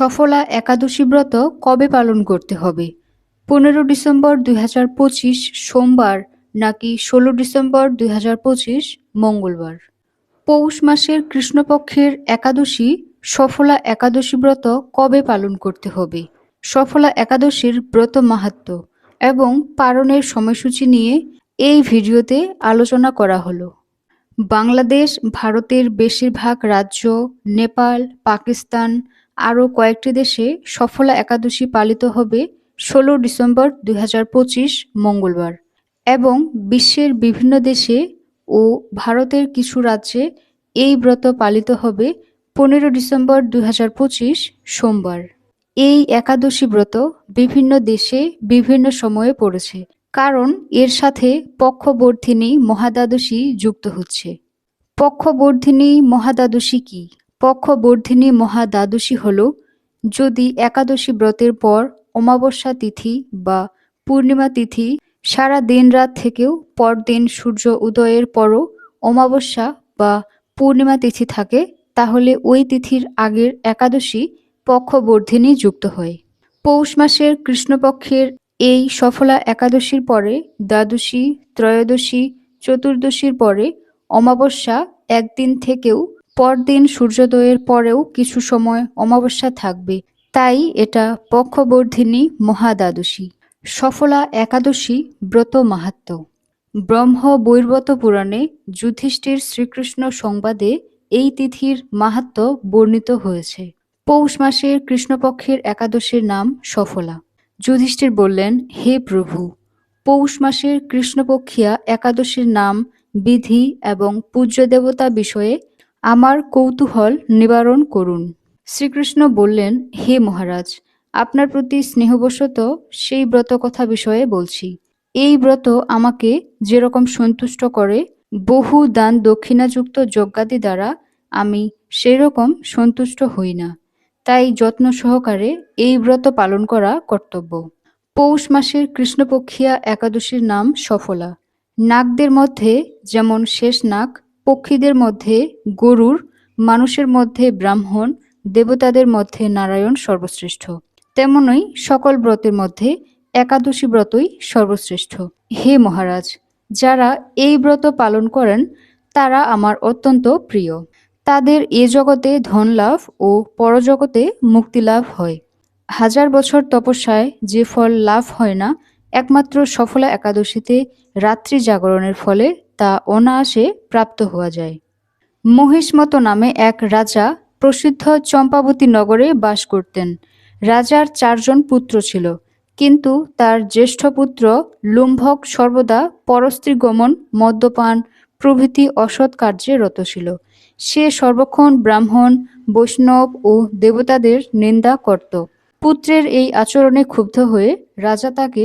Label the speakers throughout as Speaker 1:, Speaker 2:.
Speaker 1: সফলা একাদশী ব্রত কবে পালন করতে হবে? পনেরো ডিসেম্বর দুই হাজার পঁচিশ সোমবার নাকি ষোলো ডিসেম্বর দুই হাজার পঁচিশ মঙ্গলবার? পৌষ মাসের কৃষ্ণপক্ষের একাদশী, সফলা একাদশী ব্রত কবে পালন করতে হবে? সফলা একাদশীর ব্রত মাহাত্ম্য এবং পালনের সময়সূচি নিয়ে এই ভিডিওতে আলোচনা করা হলো। বাংলাদেশ, ভারতের বেশিরভাগ রাজ্য, নেপাল, পাকিস্তান আরও কয়েকটি দেশে সফলা একাদশী পালিত হবে ষোলো ডিসেম্বর দুই হাজার পঁচিশ মঙ্গলবার এবং বিশ্বের বিভিন্ন দেশে ও ভারতের কিছু রাজ্যে এই ব্রত পালিত হবে পনেরো ডিসেম্বর দুই হাজার পঁচিশ সোমবার। এই একাদশী ব্রত বিভিন্ন দেশে বিভিন্ন সময়ে পড়েছে, কারণ এর সাথে পক্ষবর্ধিনী মহাদ্বাদশী যুক্ত হচ্ছে। পক্ষবর্ধিনী মহাদ্বাদশী কি? পক্ষবর্ধিনী মহাদ্বাদশী হল, যদি একাদশী ব্রতের পর অমাবস্যা তিথি বা পূর্ণিমা তিথি সারা দিন রাত থেকেও পরদিন সূর্য উদয়ের পরও অমাবস্যা বা পূর্ণিমা তিথি থাকে, তাহলে ওই তিথির আগের একাদশী পক্ষবর্ধিনী যুক্ত হয়। পৌষ মাসের কৃষ্ণপক্ষের এই সফলা একাদশীর পরে দ্বাদশী, ত্রয়োদশী, চতুর্দশীর পরে অমাবস্যা একদিন থেকেও পরদিন সূর্যোদয়ের পরেও কিছু সময় অমাবস্যা থাকবে। তাই এটা পক্ষবর্ধিনী মহাদ্বাদশী। সফলা একাদশী ব্রত মাহাত্ম্য। ব্রহ্ম বৈর্বত পুরাণে যুধিষ্ঠির শ্রীকৃষ্ণ সংবাদে এই তিথির মাহাত্ম্য বর্ণিত হয়েছে। পৌষ মাসের কৃষ্ণপক্ষের একাদশীর নাম সফলা। যুধিষ্ঠির বললেন, হে প্রভু, পৌষ মাসের কৃষ্ণপক্ষিয়া একাদশীর নাম বিধি এবং পূজ্য দেবতা বিষয়ে আমার কৌতূহল নিবারণ করুন। শ্রীকৃষ্ণ বললেন, হে মহারাজ, আপনার প্রতি স্নেহবশত সেই ব্রত কথা বিষয়ে বলছি। এই ব্রত আমাকে যেরকম সন্তুষ্ট করে, বহু দান দক্ষিণাযুক্ত যজ্ঞাদি দ্বারা আমি সেরকম সন্তুষ্ট হই না। তাই যত্ন সহকারে এই ব্রত পালন করা কর্তব্য। পৌষ মাসের কৃষ্ণপক্ষিয়া একাদশীর নাম সফলা। নাগদের মধ্যে যেমন শেষ নাগ পক্ষীদের মধ্যে গরুর, মানুষের মধ্যে ব্রাহ্মণ, দেবতাদের মধ্যে নারায়ণ সর্বশ্রেষ্ঠ। তেমনই সকল ব্রতের মধ্যে একাদশী ব্রতই সর্বশ্রেষ্ঠ। হে মহারাজ, যারা এই ব্রত পালন করেন, তারা আমার অত্যন্ত প্রিয়। তাদের এ জগতে ধন লাভ ও পরজগতে মুক্তি লাভ হয়। হাজার বছর তপস্যায় যে ফল লাভ হয় না একমাত্র সফলা একাদশীতে রাত্রি জাগরণের ফলে তা অনায়াসে প্রাপ্ত হওয়া যায়। মহিষমত নামে এক রাজা প্রসিদ্ধ চম্পাবতী নগরে বাস করতেন। রাজার চারজন পুত্র ছিল, কিন্তু তার জ্যেষ্ঠ পুত্র লুম্ভক সর্বদা পরস্ত্রী গমন মদ্যপান, প্রভৃতি অসৎ কার্যে রত ছিল। সে সর্বক্ষণ ব্রাহ্মণ, বৈষ্ণব ও দেবতাদের নিন্দা করত। পুত্রের এই আচরণে ক্ষুব্ধ হয়ে রাজা তাকে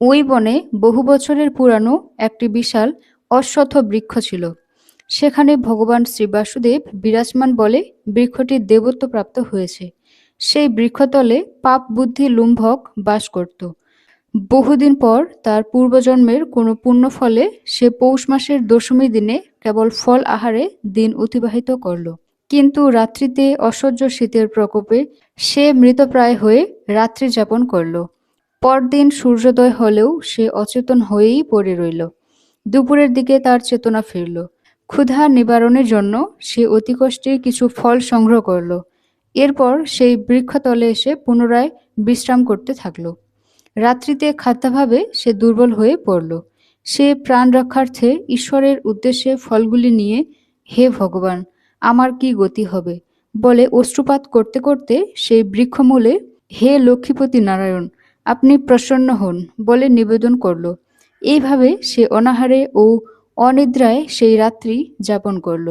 Speaker 1: ওই বনে বহু বছরের পুরানো একটি বিশাল অশ্বথ বৃক্ষ ছিল। সেখানে ভগবান শ্রী বাসুদেব বিরাজমান বলে বৃক্ষটি দেবত্ব প্রাপ্ত হয়েছে। সেই বৃক্ষতলে পাপ বুদ্ধি লুম্ভক বাস করত। বহুদিন পর তার পূর্বজন্মের কোনো পুণ্য ফলে সে পৌষ মাসের দশমী দিনে কেবল ফল আহারে দিন অতিবাহিত করল। কিন্তু রাত্রিতে অসহ্য শীতের প্রকোপে সে মৃতপ্রায় হয়ে রাত্রি যাপন করল। পরদিন সূর্যোদয় হলেও সে অচেতন হয়েই পড়ে রইল। দুপুরের দিকে তার চেতনা ফিরল। ক্ষুধা নিবারণের জন্য সে অতি কষ্টে কিছু ফল সংগ্রহ করল। এরপর সেই বৃক্ষতলে এসে পুনরায় বিশ্রাম করতে থাকল। রাত্রিতে খাদ্যাভাবে সে দুর্বল হয়ে পড়ল। সে প্রাণ রক্ষার্থে ঈশ্বরের উদ্দেশ্যে ফলগুলি নিয়ে, হে ভগবান, আমার কি গতি হবে? বলে অশ্রুপাত করতে করতে সেই বৃক্ষমূলে, হে লক্ষ্মীপতি নারায়ণ আপনি প্রসন্ন হন বলে নিবেদন করল। এইভাবে সে অনাহারে ও অনিদ্রায় সেই রাত্রি যাপন করল।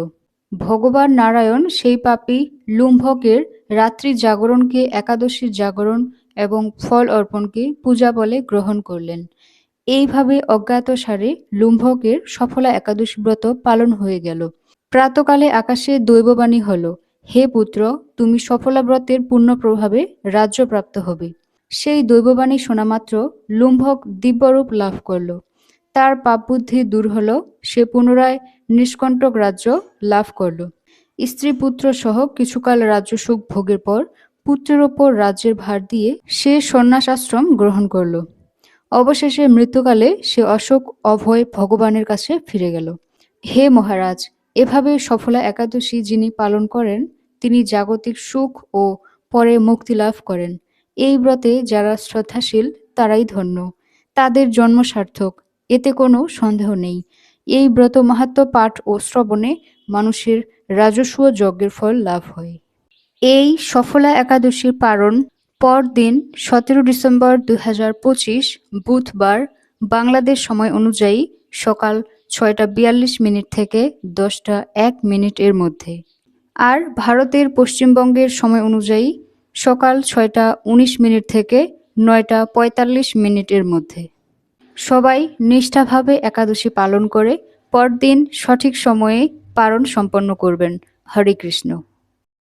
Speaker 1: ভগবান নারায়ণ সেই পাপী লুম্ভকের রাত্রি জাগরণকে একাদশীর জাগরণ এবং ফল অর্পণকে পূজা বলে গ্রহণ করলেন। এইভাবে অজ্ঞাতসারে লুম্ভকের সফলা একাদশী ব্রত পালন হয়ে গেল। প্রাতকালে আকাশে দৈববাণী হল, হে পুত্র, তুমি সফলা ব্রতের পূর্ণ প্রভাবে রাজ্যপ্রাপ্ত হবে। সেই দৈববাণী শোনামাত্র লুম্ভক দিব্যরূপ লাভ করল। তার পাপবুদ্ধি দূর হল, সে পুনরায় নিষ্কণ্টক রাজ্য লাভ করল। স্ত্রী পুত্র সহ কিছুকাল রাজ্য সুখ ভোগের পর পুত্রের ওপর রাজ্যের ভার দিয়ে সে সন্ন্যাস আশ্রম গ্রহণ করল। অবশেষে মৃত্যুকালে সে অশোক অভয় ভগবানের কাছে ফিরে গেল। হে মহারাজ, এভাবে সফলা একাদশী যিনি পালন করেন, তিনি জাগতিক সুখ ও পরে মুক্তি লাভ করেন। এই ব্রতে যারা শ্রদ্ধাশীল, তারাই ধন্য। তাদের জন্ম সার্থক, এতে কোনো সন্দেহ নেই। এই ব্রত মাহাত্ম পাঠ ও শ্রবণে মানুষের রাজস্ব যজ্ঞের ফল লাভ হয়। এই সফলা একাদশীর পারণ পরদিন সতেরো ডিসেম্বর দু হাজার পঁচিশ বুধবার বাংলাদেশ সময় অনুযায়ী সকাল ছয়টা বিয়াল্লিশ মিনিট থেকে দশটা এক মিনিট এর মধ্যে। আর ভারতের পশ্চিমবঙ্গের সময় অনুযায়ী সকাল ছয়টা উনিশ মিনিট থেকে নয়টা পঁয়তাল্লিশ মিনিটের মধ্যে। সবাই নিষ্ঠাভাবে একাদশী পালন করে পরদিন সঠিক সময়ে পালন সম্পন্ন করবেন। হরে কৃষ্ণ।